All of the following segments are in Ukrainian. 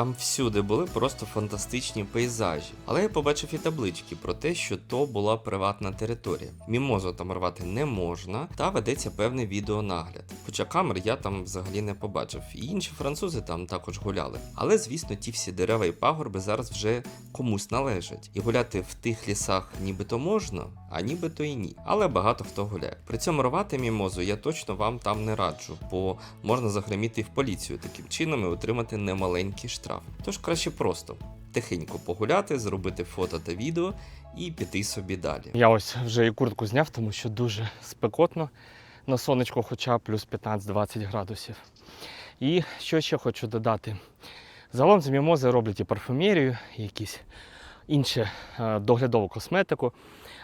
Там всюди були просто фантастичні пейзажі. Але я побачив і таблички про те, що то була приватна територія. Мімозу там рвати не можна, та ведеться певний відеонагляд. Хоча камер я там взагалі не побачив. І інші французи там також гуляли. Але звісно, ті всі дерева і пагорби зараз вже комусь належать. І гуляти в тих лісах нібито можна, а нібито і ні. Але багато хто гуляє. При цьому рвати мімозу я точно вам там не раджу, бо можна загриміти в поліцію таким чином і отримати немаленький штраф. Тож краще просто тихенько погуляти, зробити фото та відео і піти собі далі. Я ось вже і куртку зняв, тому що дуже спекотно на сонечку, хоча плюс 15-20 градусів. І що ще хочу додати? Загалом з мімози роблять і парфумерію, і якісь іншу е, доглядову косметику,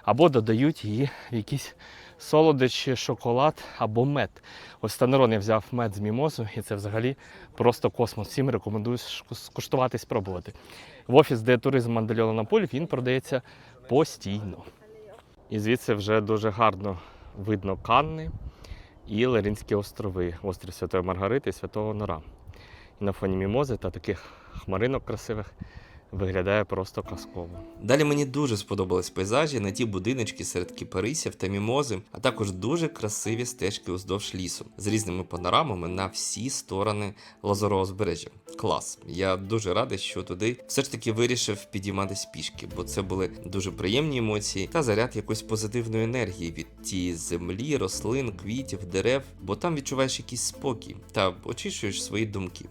або додають її в якісь солодощі, шоколад або мед. Ось Станерон я взяв мед з мімозу, і це взагалі просто космос. Всім рекомендую скуштувати спробувати. В офіс, де туризм Мандальона на полі, він продається постійно. І звідси вже дуже гарно видно Канни і Ларінські острови, острів Святої Маргарити і Святого Нора. І на фоні мімози та таких хмаринок красивих виглядає просто казково. Далі мені дуже сподобались пейзажі на ті будиночки серед кіпарисів та мімози, а також дуже красиві стежки уздовж лісу з різними панорамами на всі сторони Лазурого узбережжя. Клас! Я дуже радий, що туди все ж таки вирішив підійматись пішки, бо це були дуже приємні емоції та заряд якоїсь позитивної енергії від тієї землі, рослин, квітів, дерев, бо там відчуваєш якийсь спокій та очищуєш свої думки.